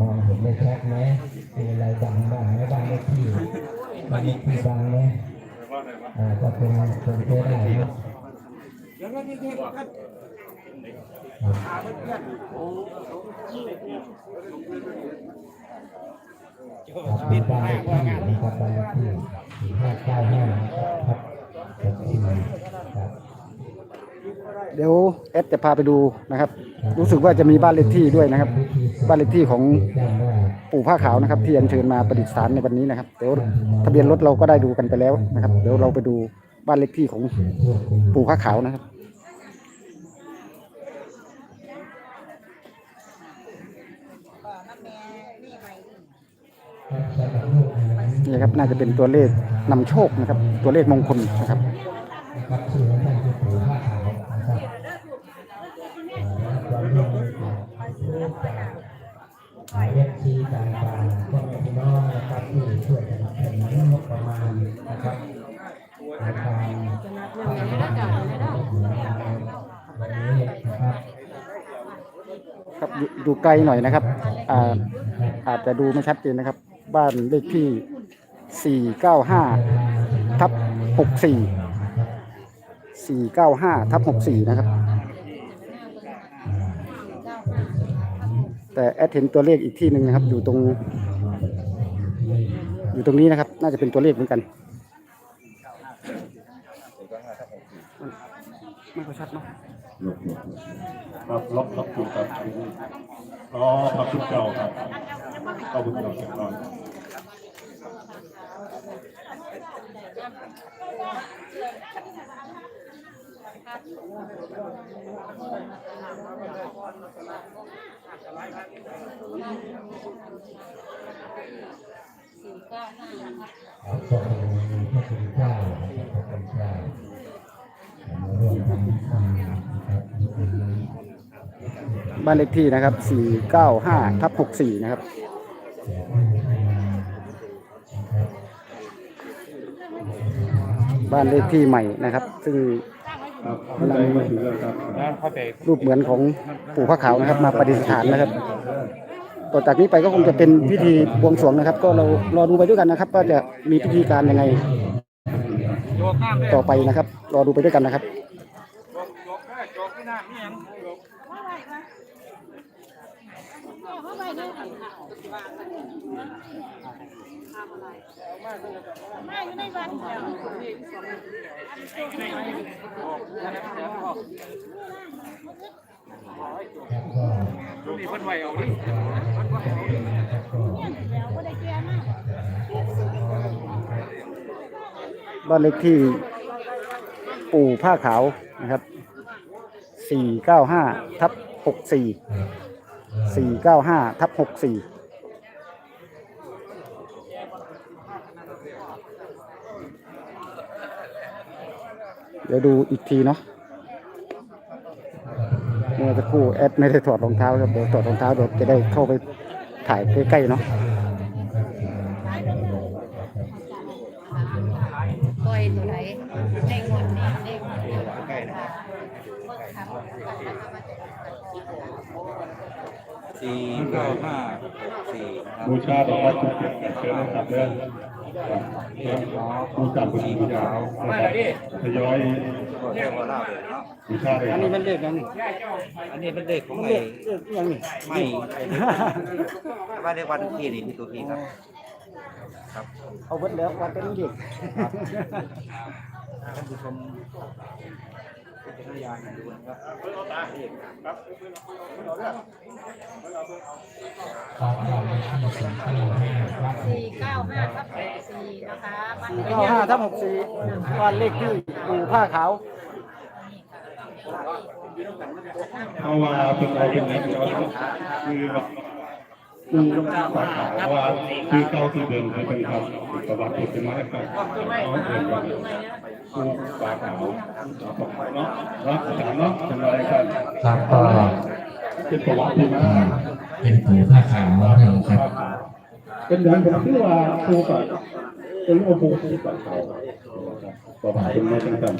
มองเห็นไม่ชัดไหมมีอะไรบังบ้างไหมบ้างเลขที่บ้างเลขที่บังไหมอ่าก็เป็นเป็นไปได้นะ ครับเป็นบ้านเลขที่นะครับบ้านเลขที่สี่ห้าเก้าห้าครับหกสี่ครับเดี๋ยวแอดจะพาไปดูนะครับ รู้สึกว่าจะมีบ้านเลขที่ด้วยนะครับ บ้านเลขที่ของแจ้งว่าปู่ผ้าขาวนะครับ ที่อัญเชิญมาประดิษฐานในวันนี้นะครับเดี๋ยวทะเบียนรถเราก็ได้ดูกันไปแล้วนะครับ เดี๋ยวเราไปดูบ้านเลขที่ของปู่ผ้าขาวนะครับนี่ นี่ครับน่าจะเป็นตัวเลขนำโชคนะครับ ตัวเลขมงคลนะครับนะครับชื่อขที่ต่างๆพ่อแม่พี่น้องนะครับที่ช่วยกันเป็นงบประมาณนะครับในการทำงานวันนี้นะครับ ครับอยู่ดูไกลหน่อยนะครับอ่าอาจจะดูไม่ชัดเจนนะครับ บ้านเลขที่ 495ทับ64 495ทับ64 นะครับ แต่แอดเห็นตัวเลขอีกที่หนึ่งนะครับ อยู่ตรง อยู่ตรงนี้นะครับ น่าจะเป็นตัวเลขเหมือนกัน ไม่ค่อยชัดเนาะ ครับล็อกล็อกอยู่ครับอ๋อพระพุทธเจ้าครับพระพุทธเจ้าเก็บก่อนขอส่งพระคุณเจ้าพระคุณเจ้าร่วมทำพิธี บ้านเลขที่นะครับ495ทับ64 นะครับ บ้านเลขที่ใหม่นะครับ ซึ่งครับเข้าใจมาถึงแล้วครับรูปเหมือนของปู่พระขาวนะครับ มาประดิษฐานนะครับต่อจากนี้ไปก็คงจะเป็นพิธีบวงสรวงนะครับ ก็เรารอดูไปด้วยกันนะครับ ว่าจะมีพิธีการยังไง ต่อไปนะครับ รอดูไปด้วยกันนะครับ มาอยู่ในวัดเดียวนี่เพิ่นไว้เอาดิแล้วก็ได้เกียร์มากบ้านเลขที่ปู่ผ้าขาวนะครับ 495 ทับ 64 495ทับ64เดี๋ยวดูอีกทีเนาะเมื่อสักครู่แอดไม่ได้ถอดรองเท้าครับเดี๋ยวถอดรองเท้าเดี๋ยวจะได้เข้าไปถ่ายใกล้ๆเนาะปล่อยตัวไหนในงวดนี้เลขใกล้นะ สี่เก้าห้าสี่ครับบูชาดอกไม้ทุกอย่างเชิญนะครับเด้อบูชาบูชาบูชาทยอยเรียกว่าลาเลยเนาะบูชาเลยอันนี้มันเลขยังนี่อันนี้เป็นเด็กของไอ้ยังนี่ไม่ว่าเรียกวันที่นี่ที่ตัวพี่ครับ ครับเอาเบิดแล้ววัดเป็นเด็กท่านผู้ชม เป็นยานดูนะครับตามหลักที่สี่ที่ห้าครับสี่เก้าห้าทับสี่นะคะบ้านเลขเก้าห้าทับหกสี่บ้านเลขที่ปู่ผ้าขาวเพราว่าเป็นอะไรเป็นนี้คือว่าคือปาขาวเพราะว่าคือเก้าที่เดินไปเป็นครับประวัติเป็นมาแล้วกันเขาเดินไปคือปากขาวเนาะเนาะถามเนาะเป็นอะไรกันครับก็เป็นประวัติมาเป็นผือผ้าขาวนะครับ เป็นอย่างผมคิดว่าผู้กับเป็นโอภูมิกับเขาประมาณเป็นไม่เป็นกัน